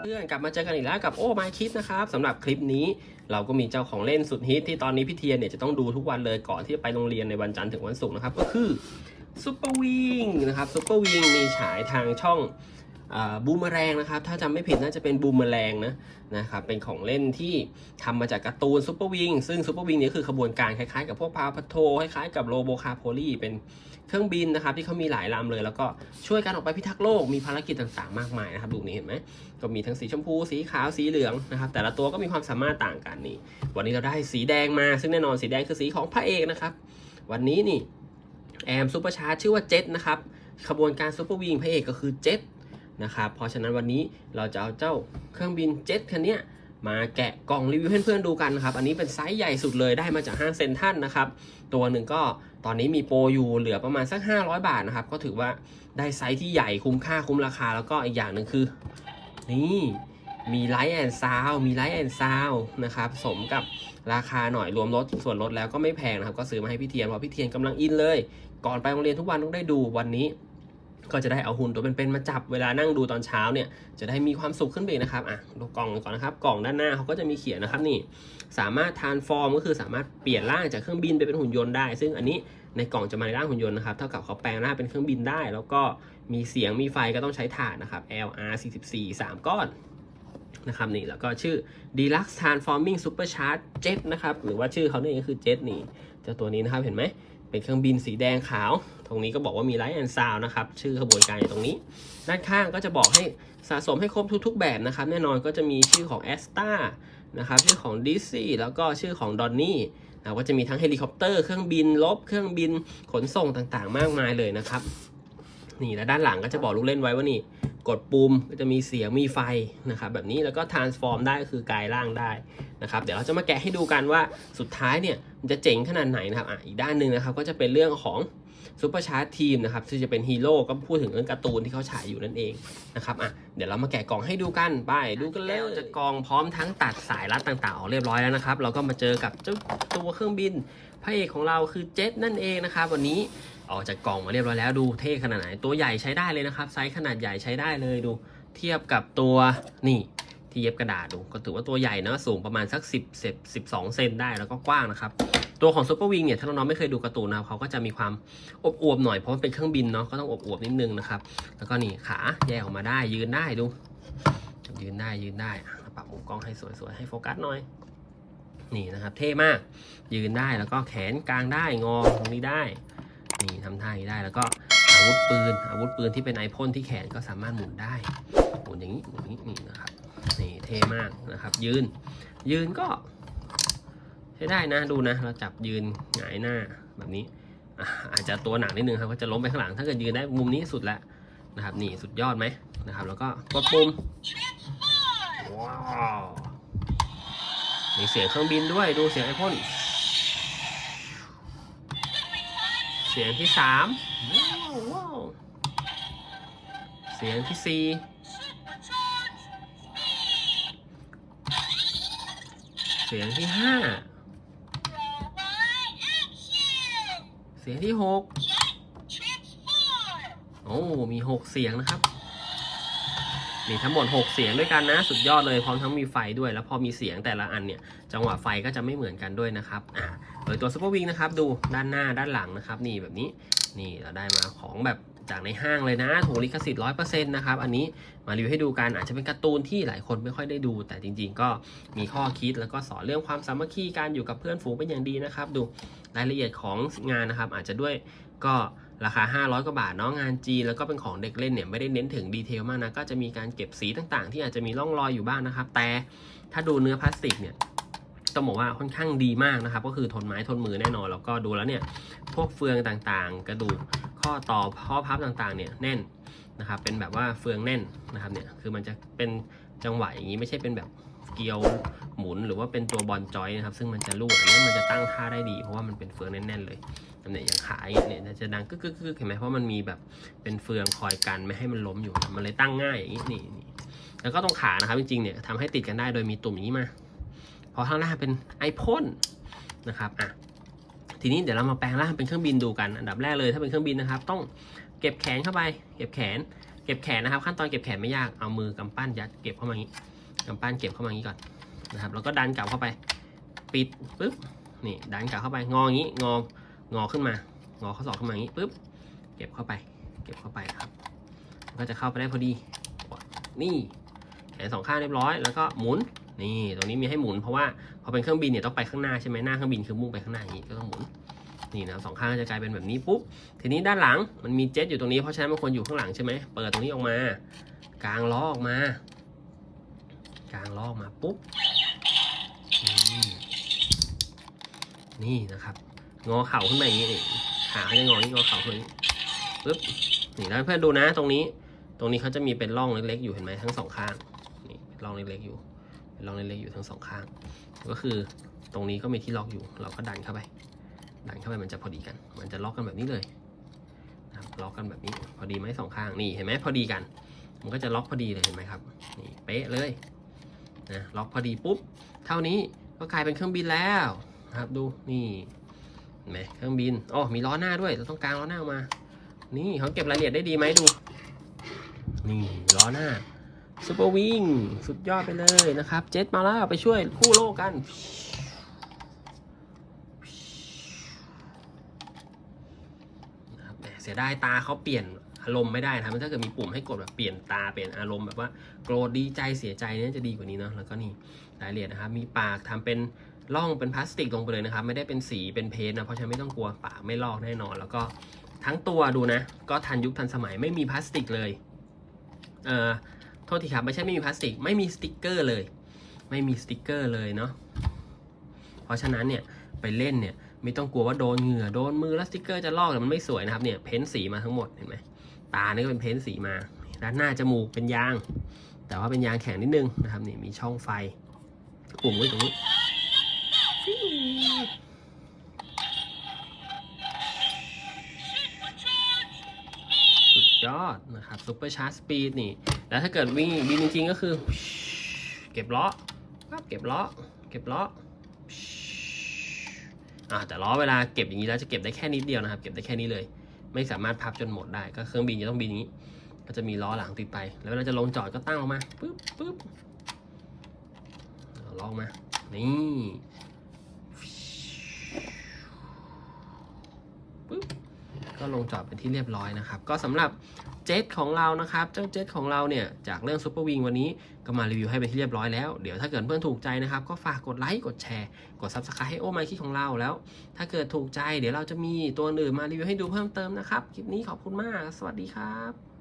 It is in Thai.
เพื่อนกลับมาเจอกันอีกแล้วกับโอ้ไมคิดนะครับสำหรับคลิปนี้เราก็มีเจ้าของเล่นสุดฮิตที่ตอนนี้พี่เทียนเนี่ยจะต้องดูทุกวันเลยก่อนที่จะไปโรงเรียนในวันจันทร์ถึงวันศุกร์นะครับก็คือซูเปอร์วิงนะครับซูเปอร์วิงมีฉายทางช่อง บูมแรงนะครับ ถ้าจำไม่ผิดน่าจะเป็นบูมแรงนะนะครับ เป็นของเล่นที่ทำมาจากการ์ตูนซูเปอร์วิงซึ่งซูเปอร์วิงนี้คือขบวนการคล้ายๆกับพวกพาวพัทโทคล้ายๆกับโรโบคาโพลีเป็นเครื่องบินนะครับ ที่เขามีหลายลำเลย แล้วก็ช่วยกันออกไปพิทักษ์โลกมีภารกิจต่างๆ มากมายนะครับ ดูนี้เห็นไหมก็มีทั้งสีชมพูสีขาวสีเหลืองนะครับ แต่ละตัวก็มีความสามารถต่างกันนี่ วันนี้เราได้สีแดงมา ซึ่งแน่นอนสีแดงคือสีของพระเอกนะครับ วันนี้นี่แอมซูเปอร์ชาร์จชื่อว่าเจ็ตนะครับขบวนการซูเปอร์วิงพระเอกก็คือเจ็ต นะครับ เพราะฉะนั้นวันนี้เราจะเอาเจ้าเครื่องบินเจ็ตคันนี้มาแกะกล่องรีวิวให้เพื่อนๆดูกันนะครับ อันนี้เป็นไซส์ใหญ่สุดเลยได้มาจากห้างเซนทันนะครับ ตัวหนึ่งก็ตอนนี้มีโปรอยู่เหลือประมาณสัก 500 บาทนะครับ ก็ถือว่าได้ไซส์ที่ใหญ่คุ้มค่าคุ้มราคา แล้วก็อีกอย่างหนึ่งคือ นี่มีไลท์แอนซาวมีไลท์แอนซาวนะครับ สมกับราคาหน่อยรวมลดส่วนลดแล้วก็ไม่แพงนะครับ ก็ซื้อมาให้พี่เทียนเพราะพี่เทียนกำลังอินเลย ก่อนไปโรงเรียนทุกวันต้องได้ดูวันนี้ ก็จะได้เอาหุ่นตัวเป็นๆมาจับเวลานั่งดูตอนเช้าเนี่ยจะได้มีความสุขขึ้นไปนะครับอะดูกล่องก่อนนะครับกล่องด้านหน้าเขาก็จะมีเขียนนะครับนี่สามารถทานฟอร์มก็คือสามารถเปลี่ยนร่างจากเครื่องบินไปเป็นหุ่นยนต์ได้ ซึ่งอันนี้ในกล่องจะมาในร่างหุ่นยนต์นะครับเท่ากับเขาแปลงร่างเป็นเครื่องบินได้ แล้วก็มีเสียงมีไฟก็ต้องใช้ถ่านนะครับ LR 44 3 ก้อนนะครับนี่แล้วก็ชื่อ Deluxe Transforming Supercharged Jet นะครับหรือว่าชื่อเขาเนี่ยก็คือ Jet นี่เจ้าตัวนี้นะครับเห็นไหมเป็นเครื่องบินสีแดงขาว รงนี้ก็บอกว่ามีไลท์แอนด์ซาวนะครับ ชื่อขบวนการอยู่ตรงนี้ ด้านข้างก็จะบอกให้สะสมให้ครบทุก ๆ แบบนะครับ แน่นอนก็จะมีชื่อของแอสตานะครับ ชื่อของดิซี่แล้วก็ชื่อของดอนนี่นะก็จะมีทั้งเฮลิคอปเตอร์ เครื่องบินลบ เครื่องบินขนส่งต่างๆ มากมายเลยนะครับ นี่แล้วด้านหลังก็จะบอกลูกเล่นไว้ว่านี่ กดปุ่มก็จะมีเสียงมีไฟนะครับแบบนี้แล้วก็ transform ได้ก็คือกลายร่างได้นะครับ เดี๋ยวเราจะมาแกะให้ดูกันว่าสุดท้ายเนี่ยมันจะเจ๋งขนาดไหนนะครับอะอีกด้านหนึ่งนะครับก็จะเป็นเรื่องของ ซูเปอร์ชาร์ t ทีมนะครับซึ่งจะเป็นฮีโร่ก็พูดถึงเรื่องการ์ตูนที่เขาฉายอยู่นั่นเองนะครับอะเดี๋ยวเรามาแกะกล่องให้ดูกันไปดูกันเลยจะกองพร้อมทั้งตัดสายรัดต่างๆออกเรียบร้อยแล้วนะครับเราก็มาเจอกับเจ้าตัวเครื่องบินพระเอกของเราคือเจ็ตนั่นเองนะครับวันนี้ออกจากกล่องมาเรียบร้อยแล้วดูเท่ขนาดไหนตัวใหญ่ใช้ได้เลยนะครับไซส์ขนาดใหญ่ใช้ได้เลยดู เทียบกับตัวนี่ที่เย็บกระดาษดูก็ถือว่าตัวใหญ่นะสูงประมาณสัก 10เซน12 เซนได้แล้วก็กว้างนะครับ ตัวของซูเปอร์วิงเนี่ยถ้าน้องๆไม่เคยดูการ์ตูนนะเขาก็จะมีความอบอวบหน่อยเพราะมันเป็นเครื่องบินเนาะก็ต้องอบอวบนิดนึงนะครับ แล้วก็นี่ขาแยกออกมาได้ยืนได้ดู ยืนได้ยืนได้ปรับมุมกล้องให้สวยๆให้โฟกัสหน่อยนี่นะครับ เท่มากยืนได้แล้วก็แขนกลางได้งอตรงนี้ได้ นี่ทำท่าอย่างนี้ได้แล้วก็อาวุธปืน อาวุธปืนที่เป็นไอพ่นที่แขนก็สามารถหมุนได้หมุนอย่างนี้หมุนอย่างนี้นี่นะครับนี่เท่มากนะครับ ยืน ยืนก็ ใช้ได้นะดูนะ เราจับยืนหงายหน้าแบบนี้อาจจะตัวหนักนิดนึงครับก็จะล้มไปข้างหลังถ้าเกิดยืนได้มุมนี้สุดแล้วนะครับนี่สุดยอดไหมนะครับ แล้วก็กดปุ่มว้าวมีเสียงเครื่องบินด้วยดูเสียงไอพ่นเสียงที่สามเสียงที่สี่เสียงที่ห้า เสียงที่หกโอ้มีหกเสียงนะครับ มีทั้งหมด6เสียงด้วยกันนะ สุดยอดเลยพร้อมทั้งมีไฟด้วย แล้วพอมีเสียงแต่ละอันเนี่ย จังหวะไฟก็จะไม่เหมือนกันด้วยนะครับอ่าโดยตัวซูเปอร์วิงนะครับ ดูด้านหน้าด้านหลังนะครับ นี่แบบนี้ นี่เราได้มาของแบบ จากในห้างเลยนะถูกลิขสิทธิ์ร้อยเปอร์เซ็นต์นะครับ อันนี้มารีวิวให้ดูกันอาจจะเป็นการ์ตูนที่หลายคนไม่ค่อยได้ดู แต่จริง ๆ ก็มีข้อคิดแล้วก็สอนเรื่องความสามัคคีการอยู่กับเพื่อนฝูงเป็นอย่างดีนะครับ ดูรายละเอียดของงานนะครับ อาจจะด้วยก็ราคา 500 กว่าบาทเนาะงานจีนแล้วก็เป็นของเด็กเล่นเนี่ยไม่ได้เน้นถึงดีเทลมากนะก็จะมีการเก็บสีต่างๆ ที่อาจจะมีร่องรอยอยู่บ้างนะครับ แต่ถ้าดูเนื้อพลาสติกเนี่ยต้องบอกว่าค่อนข้างดีมากนะครับ ก็คือทนไม้ทนมือแน่นอน แล้วก็ดูแล้วเนี่ย พวกเฟืองต่างๆ กระดูก ข้อต่อข้อพับต่างๆเนี่ยแน่นนะครับเป็นแบบว่าเฟืองแน่นนะครับเนี่ยคือมันจะเป็นจังหวะอย่างนี้ไม่ใช่เป็นแบบเกลียวหมุนหรือว่าเป็นตัวบอลจอยนะครับ ซึ่งมันจะลูดอันนี้มันจะตั้งท่าได้ดี เพราะว่ามันเป็นเฟืองแน่นๆเลยเนี่ยอย่างขาอย่างเนี่ยจะดังกึกกึกกึกเห็นไหมเพราะมันมีแบบเป็นเฟืองคอยกันไม่ให้มันล้มอยู่มันเลยตั้งง่ายอย่างนี้นี่นี่แล้วก็ตรงขานะครับจริงๆเนี่ยทำให้ติดกันได้โดยมีตุ่มอย่างนี้มาเพราะข้างหน้าเป็นไอพ่นนะครับอะ ทีนี้เดี๋ยวเรามาแปลงร่างเป็นเครื่องบินดูกัน อันดับแรกเลยถ้าเป็นเครื่องบินนะครับ ต้องเก็บแขนเข้าไป เก็บแขน เก็บแขนนะครับ ขั้นตอนเก็บแขนไม่ยาก เอามือกำปั้นยัดเก็บเข้ามาอย่างนี้กำปั้นเก็บเข้ามาอย่างนี้ก่อนนะครับ แล้วก็ดันกลับเข้าไป ปิดปุ๊บ นี่ดันกลับเข้าไป งออย่างนี้ งอ งอขึ้นมา งอข้อศอกขึ้นมาอย่างนี้ปุ๊บ เก็บเข้าไป เก็บเข้าไปครับ ก็จะเข้าไปได้พอดี นี่ แขนสองข้างเรียบร้อย แล้วก็หมุน นี่ตรงนี้มีให้หมุนเพราะว่าพอเป็นเครื่องบินเนี่ยต้องไปข้างหน้าใช่ไหมหน้าเครื่องบินคือมุ่งไปข้างหน้าอย่างนี้ก็ต้องหมุนนี่นะสองข้างก็จะกลายเป็นแบบนี้ปุ๊บทีนี้ด้านหลังมันมีเจ็ตอยู่ตรงนี้เพราะฉะนั้นมันควรอยู่ข้างหลังใช่ไหมเปิดตรงนี้ออกมากางล้อออกมากางล้อออกมาปุ๊บนี่นะครับงอเข่าขึ้นมาอย่างนี้นี่ขาเขาจะงอนี้งอเข่าขึ้นปุ๊บนี่แล้วเพื่อนดูนะตรงนี้ ตรงนี้เขาจะมีเป็นร่องเล็กๆอยู่เห็นไหมทั้งสองข้างนี่ร่องเล็กๆอยู่ เป็นร่องเล็กๆอยู่ทั้งสองข้าง ก็คือตรงนี้ก็มีที่ล็อกอยู่ เราก็ดันเข้าไป ดันเข้าไปมันจะพอดีกัน มันจะล็อกกันแบบนี้เลยล็อกกันแบบนี้พอดีไหมสองข้างนี่เห็นไหมพอดีกัน มันก็จะล็อกพอดีเลยเห็นไหมครับนี่เป๊ะเลยนะล็อกพอดีปุ๊บเท่านี้ก็กลายเป็นเครื่องบินแล้วนะครับดูนี่เห็นไหมเครื่องบินอ๋อมีล้อหน้าด้วยเราต้องกางล้อหน้าออกมา นี่เขาเก็บรายละเอียดได้ดีไหมดู นี่ล้อหน้า ซูเปอร์วิงสุดยอดไปเลยนะครับ เจ็ตมาแล้วไปช่วยคู่โลกกันนะครับเสียดายตาเขาเปลี่ยนอารมณ์ไม่ได้นะถ้าเกิดมีปุ่มให้กดแบบเปลี่ยนตาเปลี่ยนอารมณ์แบบว่าโกรธดีใจเสียใจเนี่ยจะดีกว่านี้เนาะแล้วก็นี่รายละเอียดนะครับ มีปากทำเป็นร่องเป็นพลาสติกลงไปเลยนะครับ ไม่ได้เป็นสีเป็นเพนท์นะเพราะฉะนั้นไม่ต้องกลัวปากไม่ลอกแน่นอน แล้วก็ทั้งตัวดูนะ ก็ทันยุคทันสมัยไม่มีพลาสติกเลยเอ่อ โทษทีครับไม่ใช่ไม่มีพลาสติก ไม่มีสติกเกอร์เลย ไม่มีสติกเกอร์เลยเนาะเพราะฉะนั้นเนี่ยไปเล่นเนี่ยไม่ต้องกลัวว่าโดนเหงื่อโดนมือแล้วสติกเกอร์จะลอกแต่มันไม่สวยนะครับเนี่ยเพ้นสีมาทั้งหมดเห็นไหมตานี่ก็เป็นเพ้นสีมาด้านหน้าจมูกเป็นยาง แต่ว่าเป็นยางแข็งนิดนึงนะครับนี่มีช่องไฟปุ่มไว้ตรงนี้ ยอดนะครับซุปเปอร์ชาร์จสปีดนี่ แล้วถ้าเกิดวิ่งบินจริงๆก็คือ เก็บล้อปั๊บเก็บล้อเก็บล้ออ่าแต่ล้อเวลาเก็บอย่างนี้แล้วจะเก็บได้แค่นิดเดียวนะครับ เก็บได้แค่นี้เลย ไม่สามารถพับจนหมดได้ ก็เครื่องบินจะต้องบินนี้ ก็จะมีล้อหลังติดไป แล้วเวลาจะลงจอดก็ตั้งออกมาปึ๊บปึ๊บลอออกมา นี่ ก็ลงจอดเป็นที่เรียบร้อยนะครับ ก็สำหรับเจ็ตของเรานะครับ เจ้าเจ็ตของเราเนี่ยจากเรื่องซูเปอร์วิงวันนี้ก็มารีวิวให้เป็นที่เรียบร้อยแล้ว เดี๋ยวถ้าเกิดเพื่อนถูกใจนะครับ ก็ฝากกดไลค์กดแชร์กดซับสไครต์ให้โอไมคิดของเราแล้ว ถ้าเกิดถูกใจเดี๋ยวเราจะมีตัวอื่นมารีวิวให้ดูเพิ่มเติมนะครับคลิปนี้ขอบคุณมาก สวัสดีครับ